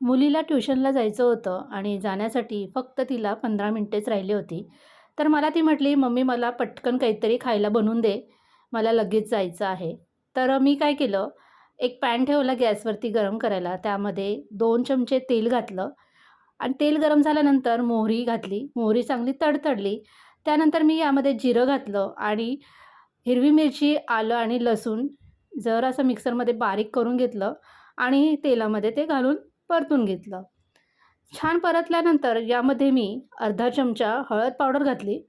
मुलीला ट्युशनला जायचं होतं आणि जाण्यासाठी फक्त तिला पंधरा मिनटेच राहिली होती. तर मला ती म्हटली मम्मी मला पटकन काहीतरी खायला बनवून दे. मला लगेच जायचं आहे. तर मी काय केलं एक पॅन ठेवला गॅसवरती गरम करायला. त्यामध्ये दोन चमचे तेल घातलं आणि तेल गरम झाल्यानंतर मोहरी घातली. मोहरी चांगली तडतडली. त्यानंतर मी यामध्ये जिरं घातलं आणि हिरवी मिरची आलं आणि लसूण जर असं मिक्सरमध्ये बारीक करून घेतलं आणि तेलामध्ये ते घालून परतून घेतलं. छान परतल्यानंतर यामध्ये मी अर्धा चमचा हळद पावडर घातली.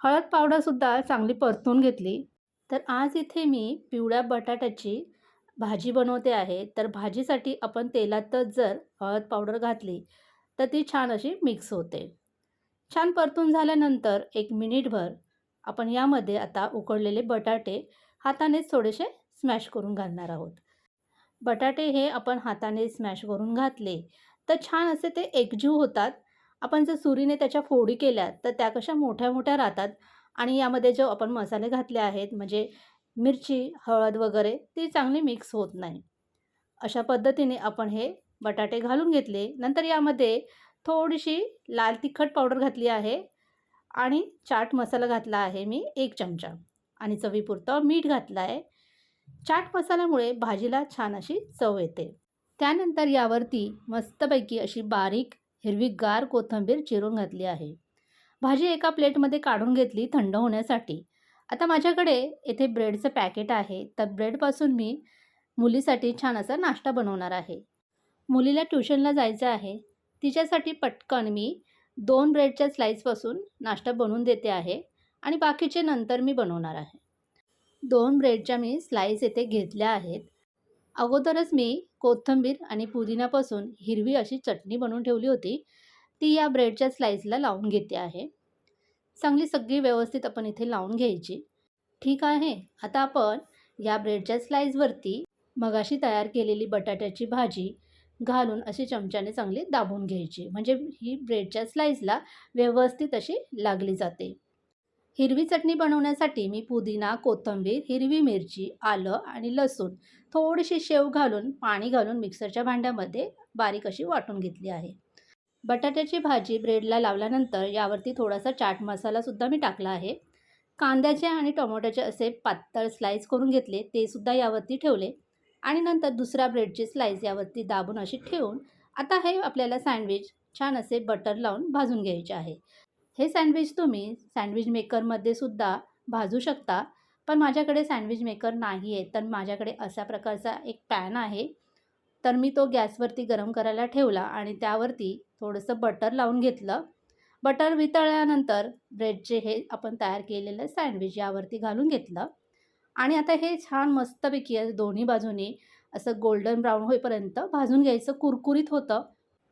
हळद पावडरसुद्धा चांगली परतून घेतली. तर आज इथे मी पिवळ्या बटाट्याची भाजी बनवते आहे. तर भाजीसाठी आपण तेलातच जर हळद पावडर घातली तर ती छान अशी मिक्स होते. छान परतून झाल्यानंतर एक मिनिटभर आपण यामध्ये आता उकडलेले बटाटे हातानेच थोडेसे स्मॅश करून घालणार आहोत. बटाटे हे आपण हाताने स्मॅश करून घातले. तर छान असे ते एकजीव होतात. आपण जर सुरीने त्याच्या फोडी केल्या तर त्या कशा मोठ्या मोठ्या राहतात. आणि यामध्ये जो आपण मसाले घातले आहेत म्हणजे मिरची हळद वगैरे ती चांगली मिक्स होत नाही. अशा पद्धतीने आपण हे बटाटे घालून घेतले. नंतर यामध्ये थोडीशी लाल तिखट पावडर घातली आहे. आणि चाट मसाला घातला आहे मी एक चमचा. आणि चवीपुरतं मीठ घातलं आहे. चाट मसाल्यामुळे भाजीला छान अशी चव येते. त्यानंतर यावरती मस्तपैकी अशी बारीक हिरवीगार कोथिंबीर चिरून घातली आहे. भाजी एका प्लेटमध्ये काढून घेतली थंड होण्यासाठी. आता माझ्याकडे येथे ब्रेडचं पॅकेट आहे. तर ब्रेडपासून मी मुलीसाठी छान असा नाश्ता बनवणार आहे. मुलीला ट्युशनला जायचं आहे. तिच्यासाठी पटकन मी दोन ब्रेडच्या स्लाईसपासून नाश्ता बनवून देते आहे आणि बाकीचे नंतर मी बनवणार आहे. दोन ब्रेडच्या मी स्लाईस येथे घेतल्या आहेत. अगोदरच मी कोथिंबीर आणि पुदिन्यापासून हिरवी अशी चटणी बनवून ठेवली होती. ती या ब्रेडच्या स्लाईसला लावून घेते आहे. चांगली सगळी व्यवस्थित आपण इथे लावून घ्यायची. ठीक आहे आता आपण या ब्रेडच्या स्लाईसवरती मगाशी तयार केलेली बटाट्याची भाजी घालून अशी चमच्याने चांगली दाबून घ्यायची. म्हणजे ही ब्रेडच्या स्लाईसला व्यवस्थित अशी लागली जाते. हिरवी चटणी बनवण्यासाठी मी पुदिना कोथिंबीर हिरवी मिरची आलं आणि लसूण थोडीशी शेव घालून पाणी घालून मिक्सरच्या भांड्यामध्ये बारीक अशी वाटून घेतली आहे. बटाट्याची भाजी ब्रेडला लावल्यानंतर यावरती थोडासा चाट मसालासुद्धा मी टाकला आहे. कांद्याचे आणि टोमॅटोचे असे पातळ स्लाईस करून घेतले ते सुद्धा यावरती ठेवले आणि नंतर दुसऱ्या ब्रेडची स्लाईस यावरती दाबून अशी ठेवून आता हे आपल्याला सँडविच छान असे बटर लावून भाजून घ्यायचे आहे. हे सँडविच तुम्ही सँडविच मेकरमध्ये सुद्धा भाजू शकता. पण माझ्याकडे सँडविच मेकर नाही आहे. तर माझ्याकडे अशा प्रकारचा एक पॅन आहे. तर मी तो गॅसवरती गरम करायला ठेवला आणि त्यावरती थोडंसं बटर लावून घेतलं. बटर वितळल्यानंतर ब्रेडचे हे आपण तयार केलेलं सँडविच यावरती घालून घेतलं. आणि आता हे छान मस्तपैकी दोन्ही बाजूनी असं गोल्डन ब्राऊन होईपर्यंत भाजून घ्यायचं. कुरकुरीत होतं.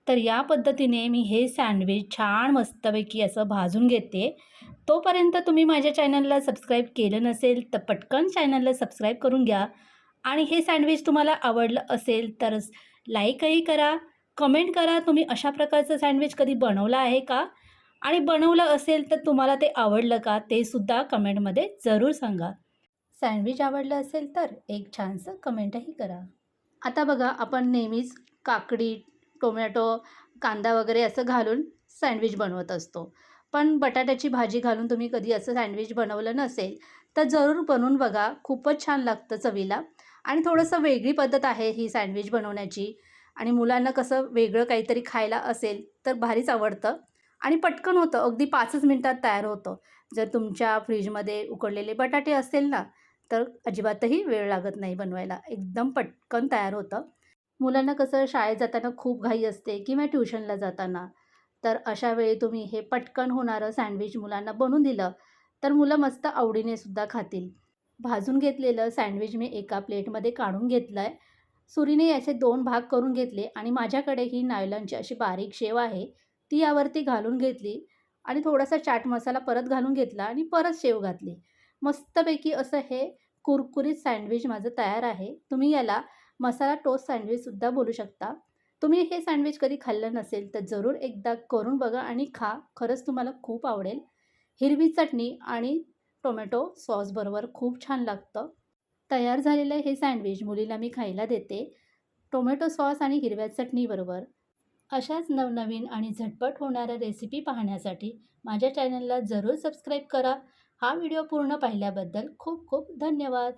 तर या पद्धतीने मी हे सँडविच छान मस्तपैकी असं भाजून घेते. तोपर्यंत तुम्ही माझ्या चॅनलला सबस्क्राईब केलं नसेल तर पटकन चॅनलला सबस्क्राईब करून घ्या. आणि हे सँडविच तुम्हाला आवडलं असेल तर लाईकही करा कमेंट करा तुम्ही अशा प्रकारचं सँडविच कधी बनवलं आहे का? आणि बनवलं असेल तर तुम्हाला ते आवडलं का ते सुद्धा कमेंटमध्ये जरूर सांगा. सँडविच आवडलं असेल तर एक छानसं कमेंटही करा. आता बघा आपण नेहमीच काकडी टोमॅटो कांदा वगैरे असं घालून सँडविच बनवत असतो. पण बटाट्याची भाजी घालून तुम्ही कधी असं सँडविच बनवलं नसेल तर जरूर बनवून बघा. खूपच छान लागतं चवीला. आणि थोडंसं वेगळी पद्धत आहे ही सँडविच बनवण्याची. आणि मुलांना कसं वेगळं काहीतरी खायला असेल तर भारीच आवडतं. आणि पटकन होतं. अगदी पाचच मिनटात तयार होतं. जर तुमच्या फ्रीजमध्ये उकडलेले बटाटे असेल ना तर अजिबातही वेळ लागत नाही बनवायला. एकदम पटकन तयार होतं. मुलांना कसं शाळेत जाताना खूप घाई असते किंवा ट्युशनला जाताना. तर अशा वेळी तुम्ही हे पटकन होणारं सँडविच मुलांना बनवून दिलं तर मुलं मस्त आवडीने सुद्धा खातील. भाजून घेतलेलं सँडविच मी एका प्लेटमध्ये काढून घेतलं आहे सुरीने याचे दोन भाग करून घेतले आणि माझ्याकडे ही नायलॉनची अशी बारीक शेव आहे ती यावरती घालून घेतली आणि थोडासा चाट मसाला परत घालून घेतला आणि परत शेव घातली. मस्तपैकी असं हे कुरकुरीत सँडविच माझं तयार आहे. तुम्ही याला मसाला टोस्ट सँडविचसुद्धा बोलू शकता. तुम्ही हे सँडविच कधी खाल्लं नसेल तर जरूर एकदा करून बघा आणि खा. खरंच तुम्हाला खूप आवडेल. हिरवी चटणी आणि टोमॅटो सॉसबरोबर खूप छान लागतं. तयार झालेलं हे सँडविच मुलीला मी खायला देते. टोमॅटो सॉस आणि हिरव्या चटणीबरोबर अशाच नवनवीन आणि झटपट होणाऱ्या रेसिपी पाहण्यासाठी माझ्या चॅनलला जरूर सबस्क्राईब करा. हा व्हिडिओ पूर्ण पाहिल्याबद्दल खूप खूप धन्यवाद.